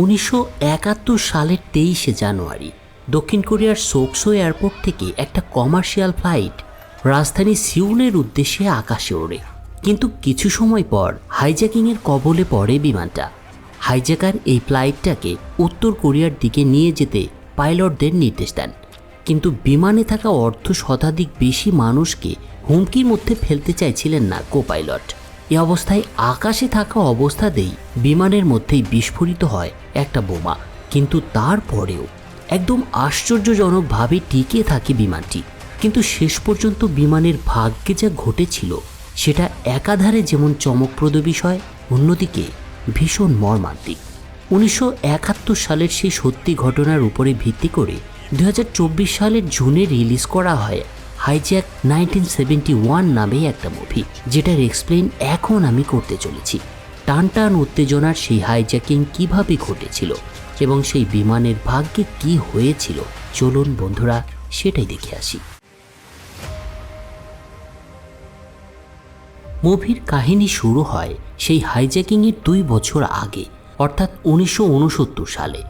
উনিশশো একাত্তর সালের তেইশে জানুয়ারি, দক্ষিণ কোরিয়ার সোকসো এয়ারপোর্ট থেকে একটা কমার্শিয়াল ফ্লাইট রাজধানী সিউলের উদ্দেশ্যে আকাশে ওড়ে। কিন্তু কিছু সময় পর হাইজ্যাকিংয়ের কবলে পড়ে বিমানটা। হাইজ্যাকার এই ফ্লাইটটাকে উত্তর কোরিয়ার দিকে নিয়ে যেতে পাইলটদের নির্দেশ দেন। কিন্তু বিমানে থাকা অর্ধ শতাধিক বেশি মানুষকে হুমকির মধ্যে ফেলতে চাইছিলেন না কো পাইলট এ অবস্থায় আকাশে থাকা অবস্থাতেই বিমানের মধ্যেই বিস্ফোরিত হয় একটা বোমা। কিন্তু তারপরেও একদম আশ্চর্যজনকভাবে টিকে থাকে বিমানটি। কিন্তু শেষ পর্যন্ত বিমানের ভাগ্যে যা ঘটেছিল, সেটা একাধারে যেমন চমকপ্রদ বিষয়, অন্যদিকে ভীষণ মর্মান্তিক। উনিশশো একাত্তর সালের সেই সত্যি ঘটনার উপরে ভিত্তি করে দুই হাজার চব্বিশ সালের জুনে রিলিজ করা হয় হাইজ্যাক নাইনটিন সেভেন্টি ওয়ান নামে একটা মুভি যেটার এক্সপ্লেন এখন আমি করতে চলেছি। টান টান উত্তেজনার সেই হাইজ্যাকিং কীভাবে ঘটেছিল এবং সেই বিমানের ভাগ্যে কি হয়েছিল, চলুন বন্ধুরা সেটাই দেখে আসি। মুভির কাহিনী শুরু হয় সেই হাইজ্যাকিংয়ের দুই বছর আগে, অর্থাৎ উনিশশো উনসত্তর সালে।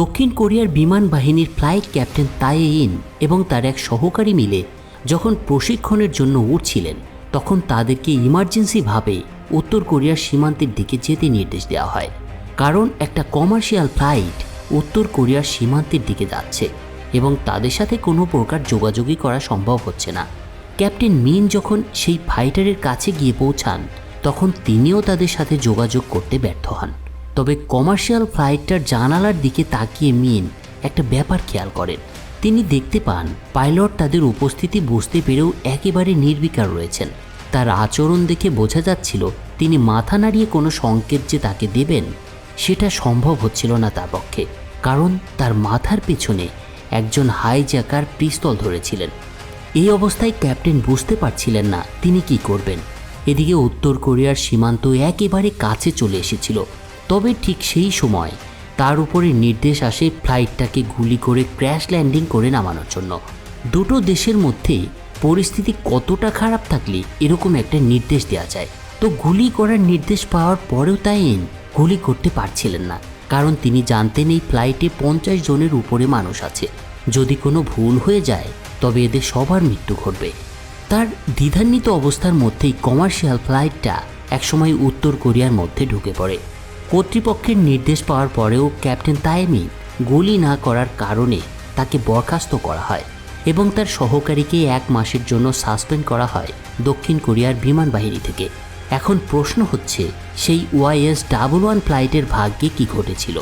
দক্ষিণ কোরিয়ার বিমান বাহিনীর ফ্লাইট ক্যাপ্টেন তায়ে ইন এবং তার এক সহকারী মিলে যখন প্রশিক্ষণের জন্য উঠছিলেন, তখন তাদেরকে ইমার্জেন্সিভাবে উত্তর কোরিয়ার সীমান্তের দিকে যেতে নির্দেশ দেওয়া হয়। কারণ একটা কমার্শিয়াল ফ্লাইট উত্তর কোরিয়ার সীমান্তের দিকে যাচ্ছে এবং তাদের সাথে কোনো প্রকার যোগাযোগই করা সম্ভব হচ্ছে না। ক্যাপ্টেন মিন যখন সেই ফাইটারের কাছে গিয়ে পৌঁছান, তখন তিনিও তাদের সাথে যোগাযোগ করতে ব্যর্থ হন। তবে কমার্শিয়াল ফ্লাইটটার জানালার দিকে তাকিয়ে মিন একটা ব্যাপার খেয়াল করেন। তিনি দেখতে পান, পাইলট তাদের উপস্থিতি বুঝতে পেরেও একেবারে নির্বিকার রয়েছেন। তার আচরণ দেখে বোঝা যাচ্ছিল, তিনি মাথা নাড়িয়ে কোনো সংকেত যে তাকে দেবেন, সেটা সম্ভব হচ্ছিল না তার পক্ষে। কারণ তার মাথার পেছনে একজন হাইজ্যাকার পিস্তল ধরেছিলেন। এই অবস্থায় ক্যাপ্টেন বুঝতে পারছিলেন না তিনি কি করবেন। এদিকে উত্তর কোরিয়ার সীমান্ত একেবারে কাছে চলে এসেছিল। তবে ঠিক সেই সময় তার উপরে নির্দেশ আসে ফ্লাইটটাকে গুলি করে ক্র্যাশ ল্যান্ডিং করে নামানোর জন্য। দুটো দেশের মধ্যে পরিস্থিতি কতটা খারাপ থাকলে এরকম একটা নির্দেশ দেওয়া যায়। তো গুলি করার নির্দেশ পাওয়ার পরেও তাইন গুলি করতে পারছিলেন না। কারণ তিনি জানতেন এই ফ্লাইটে পঞ্চাশ জনের উপরে মানুষ আছে। যদি কোনো ভুল হয়ে যায়, তবে এদের সবার মৃত্যু ঘটবে। তার দ্বিধান্বিত অবস্থার মধ্যেই কমার্শিয়াল ফ্লাইটটা একসময় উত্তর কোরিয়ার মধ্যে ঢুকে পড়ে। কর্তৃপক্ষের নির্দেশ পাওয়ার পরেও ক্যাপ্টেন তায়েমি গুলি না করার কারণে তাকে বরখাস্ত করা হয় এবং তার সহকারীকে এক মাসের জন্য সাসপেন্ড করা হয় দক্ষিণ কোরিয়ার বিমান বাহিনী থেকে। এখন প্রশ্ন হচ্ছে, সেই ওয়াইএস ডাবল ওয়ান ফ্লাইটের ভাগ্যে কি ঘটেছিল?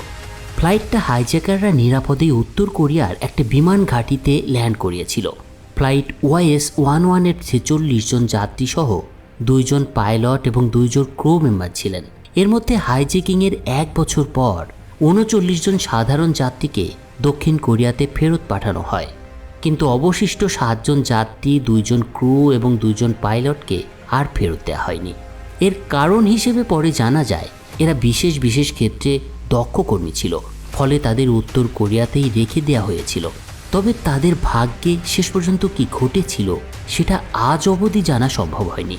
ফ্লাইটটা হাইজ্যাকাররা নিরাপদে উত্তর কোরিয়ার একটা বিমান ঘাঁটিতে ল্যান্ড করিয়েছিল। ফ্লাইট ওয়াইএস ওয়ান ওয়ানের ছেচল্লিশ জন যাত্রী সহ দুইজন পাইলট এবং দুইজন ক্রু মেম্বার ছিলেন। এর মধ্যে হাইজ্যাকিংয়ের এক বছর পর উনচল্লিশ জন সাধারণ যাত্রীকে দক্ষিণ কোরিয়াতে ফেরত পাঠানো হয়। কিন্তু অবশিষ্ট সাতজন যাত্রী, দুইজন ক্রু এবং দুইজন পাইলটকে আর ফেরত দেওয়া হয়নি। এর কারণ হিসেবে পরে জানা যায়, এরা বিশেষ বিশেষ ক্ষেত্রে দক্ষ কর্মী ছিল, ফলে তাদের উত্তর কোরিয়াতেই রেখে দেওয়া হয়েছিল। তবে তাদের ভাগ্যে শেষ পর্যন্ত কি ঘটেছিল, সেটা আজ অবধি জানা সম্ভব হয়নি।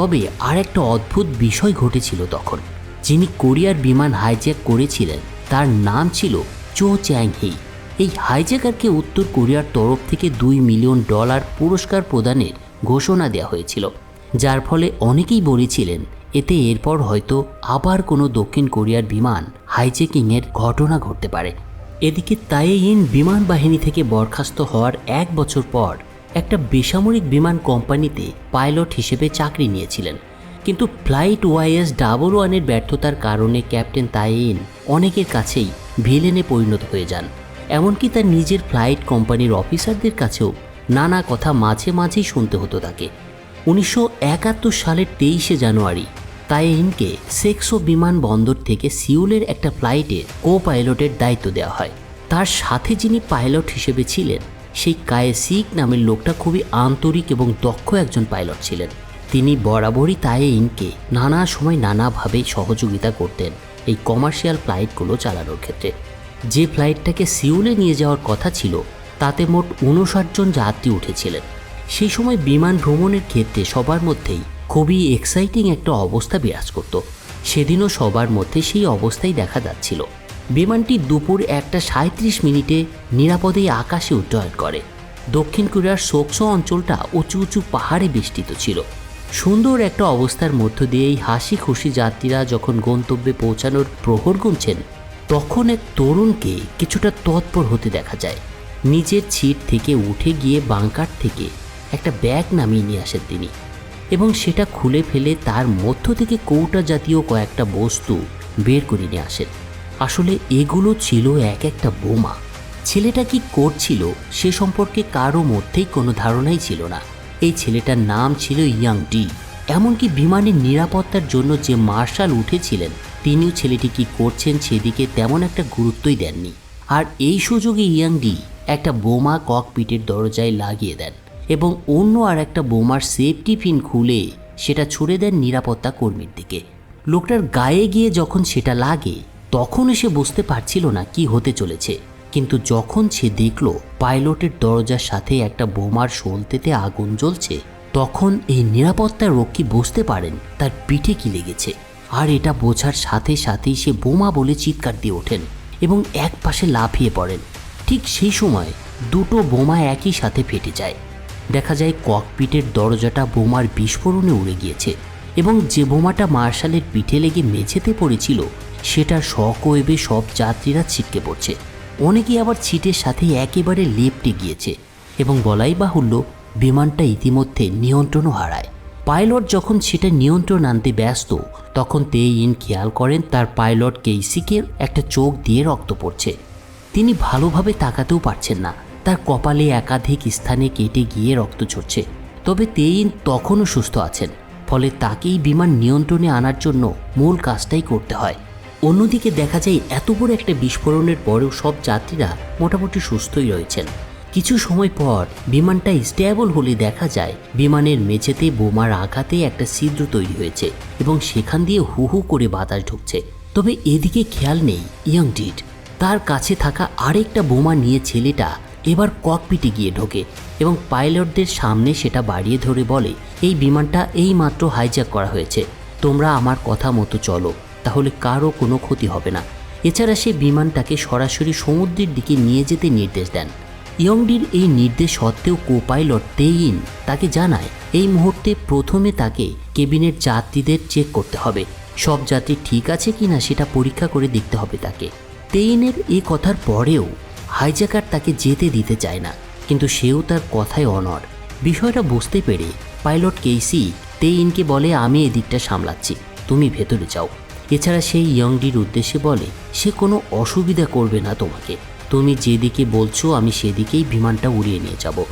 তবে আর একটা অদ্ভুত বিষয় ঘটেছিল তখন। যিনি কোরিয়ার বিমান হাইজ্যাক করেছিলেন, তার নাম ছিল চো চ্যাং হি। এই হাইজ্যাকারকে উত্তর কোরিয়ার তরফ থেকে দুই মিলিয়ন ডলার পুরস্কার প্রদানের ঘোষণা দেওয়া হয়েছিল, যার ফলে অনেকেই বলেছিলেন, এতে এরপর হয়তো আবার কোনো দক্ষিণ কোরিয়ার বিমান হাইজ্যাকিংয়ের ঘটনা ঘটতে পারে। এদিকে তাইইন বিমান বাহিনী থেকে বরখাস্ত হওয়ার এক বছর পর একটা বেসামরিক বিমান কোম্পানিতে পাইলট হিসেবে চাকরি নিয়েছিলেন। কিন্তু ফ্লাইট ওয়াইএস ডাবল ওয়ানের ব্যর্থতার কারণে ক্যাপ্টেন তাইন অনেকের কাছেই ভিলেনে পরিণত হয়ে যান। এমনকি তার নিজের ফ্লাইট কোম্পানির অফিসারদের কাছেও নানা কথা মাঝে মাঝেই শুনতে হতো তাকে। উনিশশো একাত্তর সালের তেইশে জানুয়ারি, তাইনকে সেক্সো বিমানবন্দর থেকে সিউলের একটা ফ্লাইটে কো পাইলটের দায়িত্ব দেওয়া হয়। তার সাথে যিনি পাইলট হিসেবে ছিলেন সেই কায়েসিক নামের লোকটা খুবই আন্তরিক এবং দক্ষ একজন পাইলট ছিলেন। তিনি বরাবরই তাইনকে নানা সময় নানাভাবে সহযোগিতা করতেন এই কমার্শিয়াল ফ্লাইটগুলো চালানোর ক্ষেত্রে। যে ফ্লাইটটাকে সিউলে নিয়ে যাওয়ার কথা ছিল, তাতে মোট উনষাট জন যাত্রী উঠেছিলেন। সেই সময় বিমান ভ্রমণের ক্ষেত্রে সবার মধ্যেই খুবই এক্সাইটিং একটা অবস্থা বিরাজ করত। সেদিনও সবার মধ্যে সেই অবস্থাই দেখা যাচ্ছিল। বিমানটি দুপুর একটা সাঁত্রিশ মিনিটে নিরাপদেই আকাশে উড্ডয়ন করে। দক্ষিণ কোরিয়ার সোকসো অঞ্চলটা উঁচু উঁচু পাহাড়ে বেষ্টিত ছিল। সুন্দর একটা অবস্থার মধ্য দিয়ে এই হাসি খুশি যাত্রীরা যখন গন্তব্যে পৌঁছানোর প্রহর গুনছেন, তখন এক তরুণকে কিছুটা তৎপর হতে দেখা যায়। নিজের ছিট থেকে উঠে গিয়ে বাংকার থেকে একটা ব্যাগ নামিয়ে নিয়ে আসেন তিনি এবং সেটা খুলে ফেলে তার মধ্য থেকে কৌটা জাতীয় কয়েকটা বস্তু বের করে নিয়ে আসেন। আসলে এগুলো ছিল এক একটা বোমা। ছেলেটা কি করছিল সে সম্পর্কে কারও মধ্যেই কোনো ধারণাই ছিল না। এই ছেলেটার নাম ছিল ইয়াং ডি। এমনকি বিমানের নিরাপত্তার জন্য যে মার্শাল উঠেছিলেন, তিনিও ছেলেটি কি করছেন সেদিকে তেমন একটা গুরুত্বই দেননি। আর এই সুযোগে ইয়াং ডি একটা বোমা ককপিটের দরজায় লাগিয়ে দেন এবং অন্য আর একটা বোমার সেফটি পিন খুলে সেটা ছুড়ে দেন নিরাপত্তা কর্মীর দিকে। লোকটার গায়ে গিয়ে যখন সেটা লাগে তখন সে বুঝতে পারছিল না কি হতে চলেছে। কিন্তু যখন সে দেখল পাইলটের দরজার সাথে একটা বোমার সলতেতে আগুন জ্বলছে, তখন এই নিরাপত্তা রক্ষী বুঝতে পারেন তার পিঠে কি লেগেছে। আর এটা বোঝার সাথে সাথেই সে বোমা বলে চিৎকার দিয়ে ওঠেন এবং এক পাশে লাফিয়ে পড়েন। ঠিক সেই সময় দুটো বোমা একই সাথে ফেটে যায়। দেখা যায় ককপিটের দরজাটা বোমার বিস্ফোরণে উড়ে গিয়েছে এবং যে বোমাটা মার্শালের পিঠে লেগে মেঝেতে পড়েছিল সেটার শকওয়েবে সব যাত্রীরা ছিটকে পড়ছে। অনেকেই আবার ছিটের সাথে একেবারে লেপটে গিয়েছে এবং বলাই বাহুল্য বিমানটা ইতিমধ্যে নিয়ন্ত্রণও হারায়। পাইলট যখন সেটা নিয়ন্ত্রণ আনতে ব্যস্ত, তখন তে ইন খেয়াল করেন তার পাইলট কেইসিকে একটা চোখ দিয়ে রক্ত পড়ছে। তিনি ভালোভাবে তাকাতেও পারছেন না, তার কপালে একাধিক স্থানে কেটে গিয়ে রক্ত ঝরছে। তবে তেইন তখনও সুস্থ আছেন, ফলে তাকেই বিমান নিয়ন্ত্রণে আনার জন্য মূল কাজটাই করতে হয়। অন্যদিকে দেখা যায় এত বড় একটা বিস্ফোরণের পরেও সব যাত্রীরা মোটামুটি সুস্থই রয়েছেন। কিছু সময় পর বিমানটা স্টেবল হলে দেখা যায় বিমানের মেঝেতে বোমার আঘাতে একটা ছিদ্র তৈরি হয়েছে এবং সেখান দিয়ে হু হু করে বাতাস ঢুকছে। তবে এদিকে খেয়াল নেই ইয়ং ডিড। তার কাছে থাকা আরেকটা বোমা নিয়ে ছেলেটা এবার ককপিটে গিয়ে ঢোকে এবং পাইলটদের সামনে সেটা বাড়িয়ে ধরে বলে, এই বিমানটা এই মাত্র হাইজ্যাক করা হয়েছে। তোমরা আমার কথা মতো চলো। তাহলে কারও কোনো ক্ষতি হবে না। এছাড়া সে বিমানটাকে সরাসরি সমুদ্রের দিকে নিয়ে যেতে নির্দেশ দেন। ইয়ংডির এই নির্দেশ সত্ত্বেও কো পাইলট তেইন তাকে জানায়, এই মুহূর্তে প্রথমে তাকে কেবিনের যাত্রীদের চেক করতে হবে। সব যাত্রী ঠিক আছে কিনা সেটা পরীক্ষা করে দেখতে হবে তাকে। তেইনের এই কথার পরেও হাইজ্যাকার তাকে যেতে দিতে চায় না, কিন্তু সেও তার কথায় অনর বিষয়টা বুঝতে পেরে পাইলট কেইসি তেইনকে বলে, আমি এদিকটা সামলাচ্ছি। তুমি ভেতরে যাও। এছাড়া সেই ইয়ংডির উদ্দেশ্যে বলে, সে কোনো অসুবিধা করবে না তোমাকে। তুমি যেদিকে বলছো, আমি সেদিকেই বিমানটা উড়িয়ে নিয়ে যাব।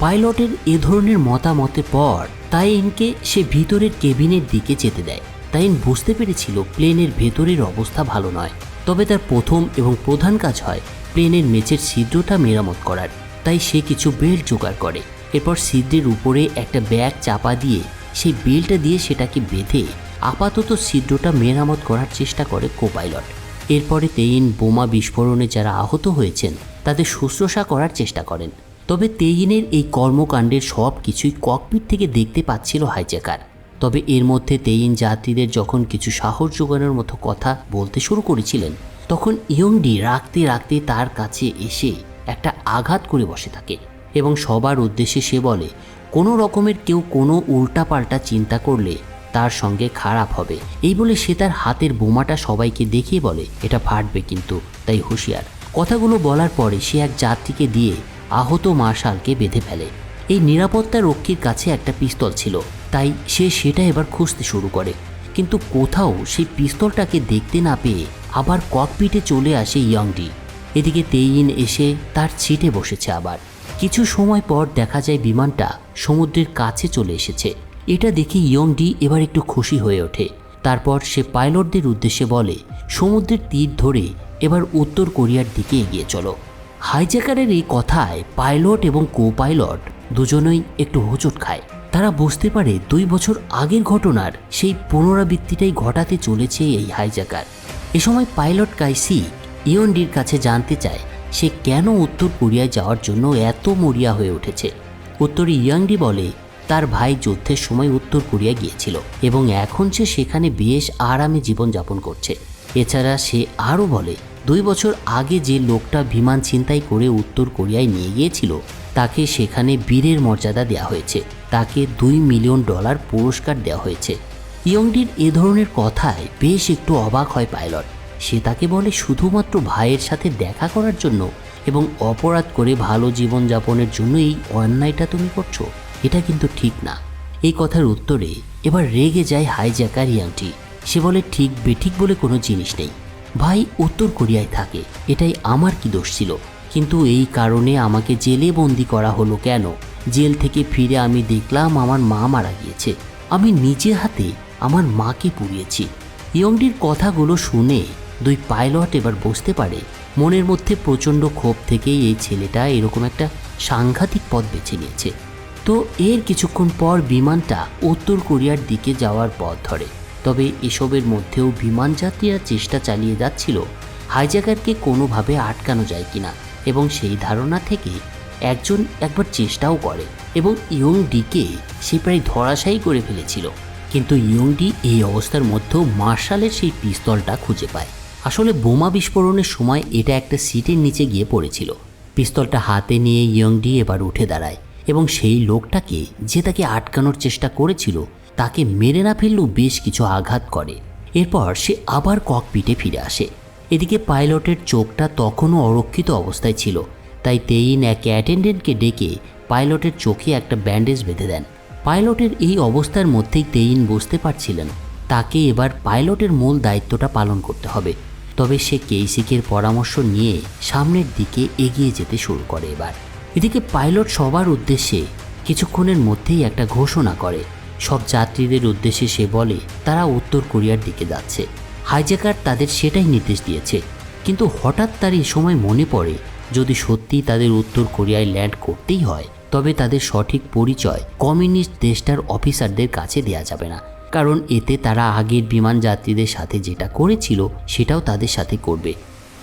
পাইলটের এ ধরনের মতামতের পর তাইনকে সে ভিতরের কেবিনের দিকে যেতে দেয়। তাইন বুঝতে পেরেছিল প্লেনের ভেতরের অবস্থা ভালো নয়। তবে তার প্রথম এবং প্রধান কাজ হয় প্লেনের মেচের ছিদ্রটা মেরামত করার। তাই সে কিছু বেল্ট জোগাড় করে। এরপর ছিদ্রের উপরে একটা ব্যাগ চাপা দিয়ে সেই বেল্টটা দিয়ে সেটাকে বেঁধে আপাতত ছিদ্রটা মেরামত করার চেষ্টা করে কোপাইলট। এরপরে তেইন বোমা বিস্ফোরণে যারা আহত হয়েছেন, তাদের শুশ্রূষা করার চেষ্টা করেন। তবে তেইনের এই কর্মকাণ্ডের সব কিছুই ককপিট থেকে দেখতে পাচ্ছিল হাইজ্যাকার। তবে এর মধ্যে তেইন যাত্রীদের যখন কিছু সাহস জোগানোর মতো কথা বলতে শুরু করেছিলেন, তখন ইয়ংডি রাখতে রাখতে তার কাছে এসে একটা আঘাত করে বসে থাকে এবং সবার উদ্দেশ্যে সে বলে, কোনো রকমের কেউ কোনো উল্টাপাল্টা চিন্তা করলে তার সঙ্গে খারাপ হবে। এই বলে সে তার হাতের বোমাটা সবাইকে দেখিয়ে বলে, এটা ফাটবে কিন্তু। তাই হুঁশিয়ার। কথাগুলো বলার পরে সে এক যাত্রীকে দিয়ে আহত মার্শালকে বেঁধে ফেলে। এই নিরাপত্তা রক্ষীর কাছে একটা পিস্তল ছিল। তাই সে সেটা এবার খুঁজতে শুরু করে। কিন্তু কোথাও সেই পিস্তলটাকে দেখতে না পেয়ে আবার ককপিটে চলে আসে ইয়ংডি। এদিকে তেইন এসে তার ছিটে বসেছে আবার। কিছু সময় পর দেখা যায় বিমানটা সমুদ্রের কাছে চলে এসেছে। এটা দেখে ইয়ংডি এবার একটু খুশি হয়ে ওঠে। তারপর সে পাইলটদের উদ্দেশ্যে বলে, সমুদ্রের তীর ধরে এবার উত্তর কোরিয়ার দিকে এগিয়ে চলো। হাইজ্যাকারের এই কথায় পাইলট এবং কো পাইলট দুজনেই একটু হোঁচট খায়। তারা বুঝতে পারে দুই বছর আগের ঘটনার সেই পুনরাবৃত্তিটাই ঘটাতে চলেছে এই হাইজ্যাকার। এ সময় পাইলট কাইসি ইয়নডির কাছে জানতে চায়, সে কেন উত্তর কোরিয়ায় যাওয়ার জন্য এত মরিয়া হয়ে উঠেছে। উত্তরে ইয়াংডি বলে তার ভাই যুদ্ধের সময় উত্তর কোরিয়া গিয়েছিল এবং এখন সে সেখানে বেশ আরামে জীবনযাপন করছে। এছাড়া সে আরও বলে, দুই বছর আগে যে লোকটা বিমান ছিনতাই করে উত্তর কোরিয়ায় নিয়ে গিয়েছিল, তাকে সেখানে বীরের মর্যাদা দেওয়া হয়েছে। তাকে দুই মিলিয়ন ডলার পুরস্কার দেওয়া হয়েছে। ইয়ংডির এ ধরনের কথায় বেশ একটু অবাক হয় পাইলট। সে তাকে বলে, শুধুমাত্র ভাইয়ের সাথে দেখা করার জন্য এবং অপরাধ করে ভালো জীবনযাপনের জন্য এই অন্যায়টা তুমি করছ? এটা কিন্তু ঠিক না। এই কথার উত্তরে এবার রেগে যায় হাইজ্যাকার ইয়াংটি। সে বলে, ঠিক বেঠিক বলে কোনো জিনিস নেই। ভাই উত্তর কোরিয়ায় থাকে। এটাই আমার কি দোষ ছিল? কিন্তু এই কারণে আমাকে জেলে বন্দি করা হলো কেন? জেল থেকে ফিরে আমি দেখলাম আমার মা মারা গিয়েছে। আমি নিজে হাতে আমার মাকে পুড়িয়েছি। ইয়ংডির কথাগুলো শুনে দুই পাইলট এবার বুঝতে পারে। মনের মধ্যে প্রচণ্ড ক্ষোভ থেকেই এই ছেলেটা এরকম একটা সাংঘাতিক পথ বেছে নিয়েছে। তো এর কিছুক্ষণ পর বিমানটা উত্তর কোরিয়ার দিকে যাওয়ার পথ ধরে। তবে এসবের মধ্যেও বিমান যাত্রীরা চেষ্টা চালিয়ে যাচ্ছিল, হাইজ্যাকারকে কোনোভাবে আটকানো যায় কিনা এবং সেই ধারণা থেকে একজন একবার চেষ্টাও করে এবং ইয়ং ডিকে সে প্রায় ধরাশায়ী করে ফেলেছিল। কিন্তু ইয়ংডি এই অবস্থার মধ্যেও মার্শালের সেই পিস্তলটা খুঁজে পায়। আসলে বোমা বিস্ফোরণের সময় এটা একটা সিটের নিচে গিয়ে পড়েছিল। পিস্তলটা হাতে নিয়ে ইয়ংডি এবার উঠে দাঁড়ায়। এবং সেই লোকটাকে যে তাকে আটকানোর চেষ্টা করেছিল, তাকে মেরে না ফেললেও বেশ কিছু আঘাত করে। এরপর সে আবার ককপিটে ফিরে আসে। এদিকে পাইলটের চোখটা তখনও অরক্ষিত অবস্থায় ছিল, তাই তেইন এক অ্যাটেন্ডেন্টকে ডেকে পাইলটের চোখে একটা ব্যান্ডেজ বেঁধে দেন। পাইলটের এই অবস্থার মধ্যেই তেইন বুঝতে পারছিলেন, তাকে এবার পাইলটের মূল দায়িত্বটা পালন করতে হবে। তবে সে কেইসিকের পরামর্শ নিয়ে সামনের দিকে এগিয়ে যেতে শুরু করে এবার। এদিকে পাইলট সবার উদ্দেশ্যে কিছুক্ষণের মধ্যেই একটা ঘোষণা করে। সব যাত্রীদের উদ্দেশ্যে সে বলে, তারা উত্তর কোরিয়ার দিকে যাচ্ছে। হাইজ্যাকার তাদের সেটাই নির্দেশ দিয়েছে। কিন্তু হঠাৎ তার এই সময় মনে পড়ে, যদি সত্যি তাদের উত্তর কোরিয়ায় ল্যান্ড করতেই হয়, তবে তাদের সঠিক পরিচয় কমিউনিস্ট দেশটার অফিসারদের কাছে দেয়া যাবে না। কারণ এতে তারা আগের বিমান যাত্রীদের সাথে যেটা করেছিল, সেটাও তাদের সাথে করবে।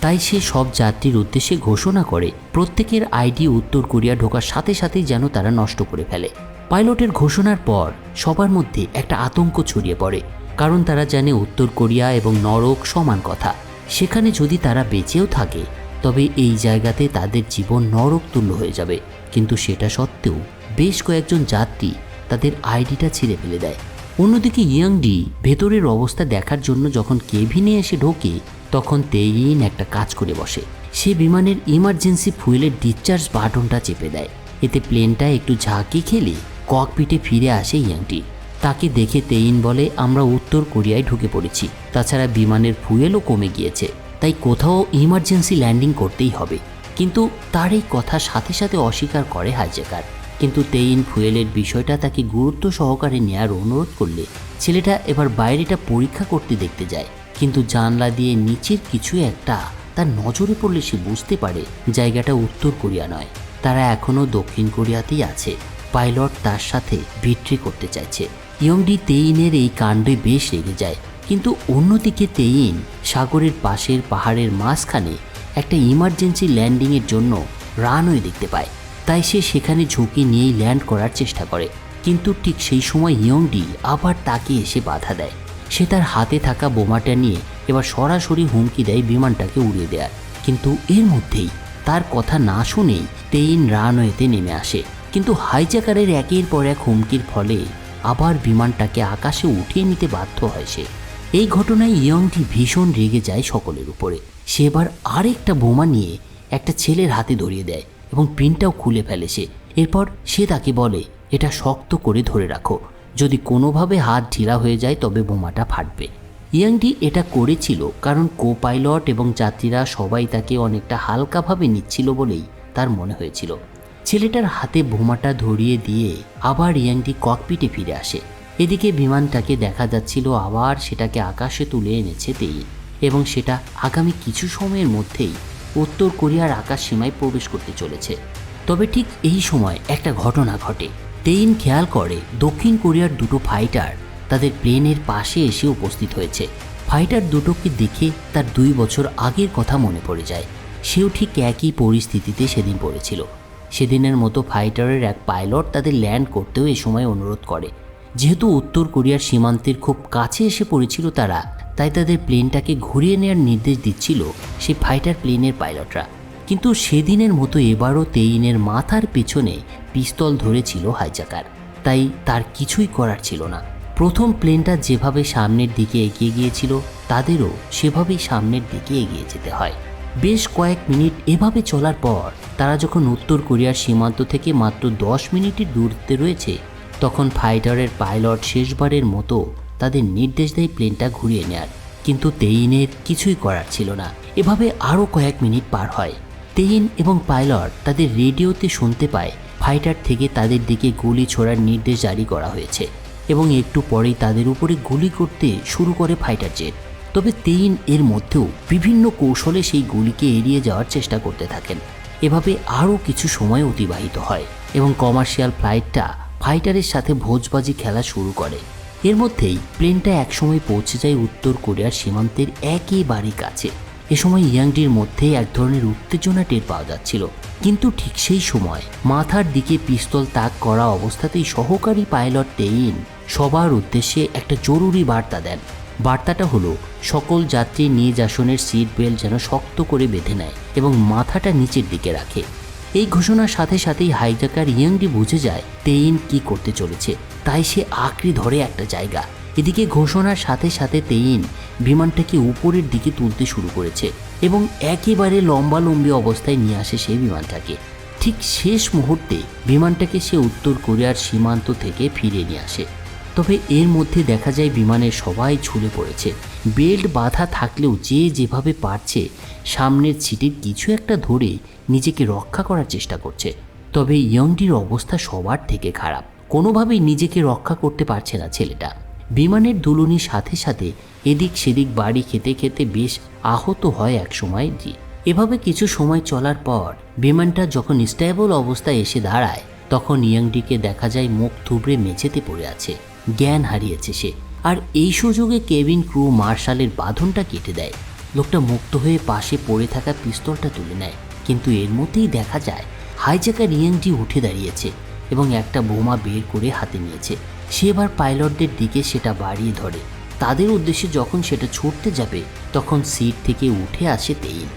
তাই সে সব যাত্রীর উদ্দেশ্যে ঘোষণা করে, প্রত্যেকের আইডি উত্তর কোরিয়া ঢোকার সাথে সাথেই যেন তারা নষ্ট করে ফেলে। পাইলটের ঘোষণার পর, সবার মধ্যে একটা আতঙ্ক ছড়িয়ে পড়ে, কারণ তারা জানে উত্তর কোরিয়া এবং নরক সমান কথা। সেখানে যদি তারা বেঁচেও থাকে, তবে এই জায়গাতে তাদের জীবন নরক তুল্য হয়ে যাবে। কিন্তু সেটা সত্ত্বেও বেশ কয়েকজন যাত্রী তাদের আইডিটা ছিঁড়ে ফেলে দেয়। অন্যদিকে ইয়াংডি ভেতরের অবস্থা দেখার জন্য যখন কেভিনে এসে ঢোকে তখন তেইন একটা কাজ করে বসে। সে বিমানের ইমার্জেন্সি ফুয়েলের ডিসচার্জ বাটনটা চেপে দেয়। এতে প্লেনটা একটু ঝাঁকি খেলে ককপিটে ফিরে আসে ইয়াংটি। তাকে দেখে তেইন বলে, আমরা উত্তর কোরিয়ায় ঢুকে পড়েছি। তাছাড়া বিমানের ফুয়েলও কমে গিয়েছে। তাই কোথাও ইমার্জেন্সি ল্যান্ডিং করতেই হবে। কিন্তু তার এই কথা সাথে সাথে অস্বীকার করে হাইজ্যাকার কিন্তু তেইন ফুয়েলের বিষয়টা তাকে গুরুত্ব সহকারে নেয়ার অনুরোধ করলে ছেলেটা এবার বাইরেটা পরীক্ষা করতে দেখতে যায়। কিন্তু জানলা দিয়ে নিচের কিছু একটা তার নজরে পড়লে সে বুঝতে পারে জায়গাটা উত্তর কোরিয়া নয়। তারা এখনও দক্ষিণ কোরিয়াতেই আছে। পাইলট তার সাথে বিট্রি করতে চাইছে। ইয়ংডি তেইনের এই কাণ্ডে বেশ রেগে যায়। কিন্তু অন্যদিকে তেইন সাগরের পাশের পাহাড়ের মাঝখানে একটা ইমার্জেন্সি ল্যান্ডিংয়ের জন্য রানওয়ে দেখতে পায়। তাই সে সেখানে ঝুঁকি নিয়েই ল্যান্ড করার চেষ্টা করে। কিন্তু ঠিক সেই সময় ইয়ংডি আবার তাকে এসে বাধা দেয়। সে তার হাতে থাকা বোমাটা নিয়ে এবার সরাসরি হুমকি দেয় বিমানটাকে উড়িয়ে দেয়ার। কিন্তু এর মধ্যেই তার কথা না শুনেই তেইন রানওয়েতে নেমে আসে। কিন্তু হাইজ্যাকারের একের পর এক হুমকির ফলে আবার বিমানটাকে আকাশে উঠিয়ে নিতে বাধ্য হয় সে। এই ঘটনায় ইয়ংটি ভীষণ রেগে যায় সকলের উপরে। সে এবার আরেকটা বোমা নিয়ে একটা ছেলের হাতে ধরিয়ে দেয় এবং পিনটাও খুলে ফেলে সে। এরপর সে তাকে বলে, এটা শক্ত করে ধরে রাখো। যদি কোনোভাবে হাত ঢিলা হয়ে যায় তবে বোমাটা ফাটবে। ইয়াংডি এটা করেছিল কারণ কো পাইলট এবং যাত্রীরা সবাই তাকে অনেকটা হালকাভাবে নিচ্ছিল বলেই তার মনে হয়েছিল। ছেলেটার হাতে বোমাটা ধরিয়ে দিয়ে আবার ইয়াংডি ককপিটে ফিরে আসে। এদিকে বিমানটাকে দেখা যাচ্ছিল, আবার সেটাকে আকাশে তুলে এনেছে তেইন এবং সেটা আগামী কিছু সময়ের মধ্যেই উত্তর কোরিয়ার আকাশ সীমায় প্রবেশ করতে চলেছে। তবে ঠিক এই সময় একটা ঘটনা ঘটে। তেইন খেয়াল করে দক্ষিণ কোরিয়ার দুটো ফাইটার তাদের প্লেনের পাশে এসে উপস্থিত হয়েছে। ফাইটার দুটোকে দেখে তার দুই বছর আগের কথা মনে পড়ে যায়। সেও ঠিক একই পরিস্থিতিতে সেদিন পড়েছিল। সেদিনের মতো ফাইটারের এক পাইলট তাদের ল্যান্ড করতেও এ সময় অনুরোধ করে। যেহেতু উত্তর কোরিয়ার সীমান্তের খুব কাছে এসে পড়েছিল তারা, তাই তাদের প্লেনটাকে ঘুরিয়ে নেওয়ার নির্দেশ দিচ্ছিল সেই ফাইটার প্লেনের পাইলটরা। কিন্তু সেদিনের মতো এবারও তেইনের মাথার পেছনে পিস্তল ধরেছিল হাইজাকার। তাই তার কিছুই করার ছিল না। প্রথম প্লেনটা যেভাবে সামনের দিকে এগিয়ে গিয়েছিল, তাদেরও সেভাবেই সামনের দিকে এগিয়ে যেতে হয়। বেশ কয়েক মিনিট এভাবে চলার পর তারা যখন উত্তর কোরিয়ার সীমান্ত থেকে মাত্র দশ মিনিটের দূরত্বে রয়েছে, তখন ফাইটারের পাইলট শেষবারের মতো তাদের নির্দেশ দেয় প্লেনটা ঘুরিয়ে নেয়ার। কিন্তু তেইনের কিছুই করার ছিল না। এভাবে আরও কয়েক মিনিট পার হয়। তেইন এবং পাইলট তাদের রেডিওতে শুনতে পায়। ফাইটার থেকে তাদের দিকে গুলি ছোড়ার নির্দেশ জারি করা হয়েছে এবং একটু পরেই তাদের উপরে গুলি করতে শুরু করে ফাইটার জেট। তবে তেইন এর মধ্যেও বিভিন্ন কৌশলে সেই গুলিকে এড়িয়ে যাওয়ার চেষ্টা করতে থাকেন। এভাবে আরও কিছু সময় অতিবাহিত হয় এবং কমার্শিয়াল ফ্লাইটটা ফাইটারের সাথে ভোজবাজি খেলা শুরু করে। এর মধ্যেই প্লেনটা একসময় পৌঁছে যায় উত্তর কোরিয়ার সীমান্তের একেবারে কাছে। এ সময় ইয়াংডির মধ্যে এক ধরনের উত্তেজনা টের পাওয়া যাচ্ছিল। কিন্তু ঠিক সেই সময় মাথার দিকে পিস্তল তাক করা অবস্থাতেই সহকারী পাইলট টেইন সবার উদ্দেশ্যে একটা জরুরি বার্তা দেন। বার্তাটা হলো, সকল যাত্রী নিজ আসনের সিট বেল্ট যেন শক্ত করে বেঁধে নেয় এবং মাথাটা নিচের দিকে রাখে। এই ঘোষণার সাথে সাথেই হাইজাকার ইয়াংডি বুঝে যায় তেইন কি করতে চলেছে। তাই সে আঁকড়ে ধরে একটা জায়গা। এদিকে ঘোষণার সাথে সাথে তেইন বিমানটাকে উপরের দিকে তুলতে শুরু করেছে এবং একেবারে লম্বালম্বি অবস্থায় নিয়ে আসে সেই বিমানটাকে। ঠিক শেষ মুহূর্তে বিমানটাকে সে উত্তর কোরিয়ার সীমান্ত থেকে ফিরে নিয়ে আসে। তবে এর মধ্যে দেখা যায় বিমানের সবাই ঝুলে পড়েছে। বেল্ট বাঁধা থাকলেও যে যেভাবে পারছে, সামনের সিটের কিছু একটা ধরে নিজেকে রক্ষা করার চেষ্টা করছে। তবে ইয়ংটির অবস্থা সবার থেকে খারাপ। কোনোভাবেই নিজেকে রক্ষা করতে পারছে না ছেলেটা। বিমানের দুলুনির সাথে সাথে এদিক সেদিক বাড়ি খেতে খেতে বেশ আহত হয় এক সময় জি। এভাবে কিছু সময় চলার পর বিমানটা যখন স্টেবল অবস্থায় এসে দাঁড়ায়, তখন ইয়াংডিকে দেখা যায় মুখ থুবড়ে মেঝেতে পড়ে আছে, জ্ঞান হারিয়েছে সে। আর এই সুযোগে কেবিন ক্রু মার্শালের বাঁধনটা কেটে দেয়। লোকটা মুক্ত হয়ে পাশে পড়ে থাকা পিস্তলটা তুলে নেয়। কিন্তু এর মধ্যেই দেখা যায় হাইজাকার ইয়াংজি উঠে দাঁড়িয়েছে এবং একটা বোমা বের করে হাতে নিয়েছে। সে এবার পাইলটদের দিকে সেটা বাড়িয়ে ধরে। তাদের উদ্দেশ্যে যখন সেটা ছুটতে যাবে, তখন সিট থেকে উঠে আসে তেইন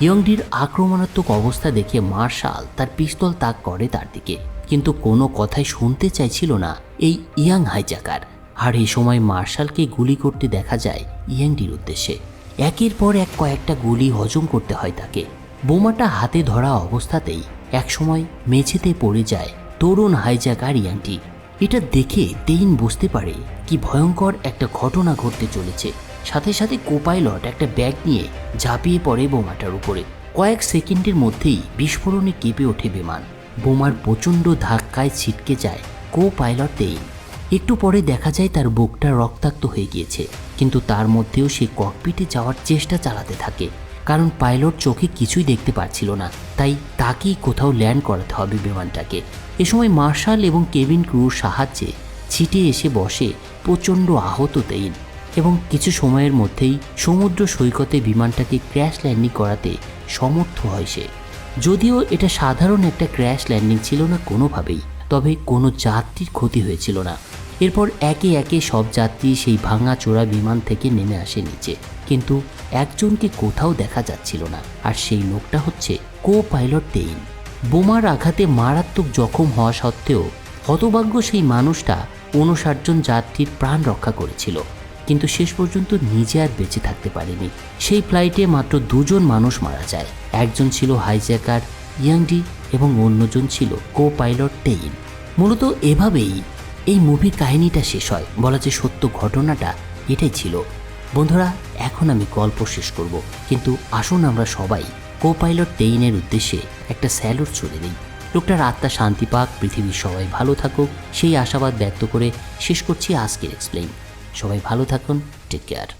ইয়ংডির আক্রমণাত্মক অবস্থা দেখে মার্শাল তার পিস্তল তাক করে তার দিকে। কিন্তু কোনো কথাই শুনতে চাইছিল না এই ইয়াং হাইজাকার। আর এই সময় মার্শালকে গুলি করতে দেখা যায় ইয়াংডির উদ্দেশ্যে। একের পর এক কয়েকটা গুলি হজম করতে হয় তাকে। বোমাটা হাতে ধরা অবস্থাতেই একসময় মেঝেতে পড়ে যায় তরুণ হাইজাকার ইয়াংটি এটা দেখে তেইন বুঝতে পারে কি ভয়ঙ্কর একটা ঘটনা ঘটতে চলেছে। সাথে সাথে কোপাইলট একটা ব্যাগ নিয়ে ঝাঁপিয়ে পড়ে বোমাটার উপরে। কয়েক সেকেন্ডের মধ্যেই বিস্ফোরণে কেঁপে ওঠে বিমান। বোমার প্রচণ্ড ধাক্কায় ছিটকে যায় কো পাইলট তেইন। একটু পরে দেখা যায় তার বুকটা রক্তাক্ত হয়ে গিয়েছে, কিন্তু তার মধ্যেও সে ককপিটে যাওয়ার চেষ্টা চালাতে থাকে, কারণ পাইলট চোখে কিছুই দেখতে পাচ্ছিল না। তাই তাকেই কোথাও ল্যান্ড করাতে হবে বিমানটাকে। এ সময় মার্শাল এবং কেবিন ক্রুর সাহায্যে ছিটে এসে বসে প্রচণ্ড আহত তেইন এবং কিছু সময়ের মধ্যেই সমুদ্র সৈকতে বিমানটাকে ক্র্যাশ ল্যান্ডিং করাতে সমর্থ হয় সে। যদিও এটা সাধারণ একটা ক্র্যাশ ল্যান্ডিং ছিল না কোনোভাবেই, তবে কোনো যাত্রীর ক্ষতি হয়েছিল না। এরপর একে একে সব যাত্রী সেই ভাঙা চোরা বিমান থেকে নেমে আসে নিচে। কিন্তু একজনকে কোথাও দেখা যাচ্ছিল না। আর সেই লোকটা হচ্ছে কো পাইলট তেইন বোমার আঘাতে মারাত্মক জখম হওয়া সত্ত্বেও হতভাগ্য সেই মানুষটা উনষাট জন যাত্রীর প্রাণ রক্ষা করেছিল। কিন্তু শেষ পর্যন্ত নিজে আর বেঁচে থাকতে পারেনি। সেই ফ্লাইটে মাত্র দুজন মানুষ মারা যায়। একজন ছিল হাইজ্যাকার ইয়াংডি এবং অন্যজন ছিল কো পাইলট টেইন। মূলত এভাবেই এই মুভির কাহিনীটা শেষ হয়। বলা যে সত্য ঘটনাটা এটাই ছিল। বন্ধুরা, এখন আমি গল্প শেষ করব। কিন্তু আসুন আমরা সবাই কো পাইলট টেইনের উদ্দেশ্যে একটা স্যালুট ছুড়ে দিই লোকটার আত্মা শান্তি পাক, পৃথিবীর সবাই ভালো থাকুক, সেই আশাবাদ ব্যক্ত করে শেষ করছি আজকের এক্সপ্লেইন সবাই ভালো থাকুন টেক কেয়ার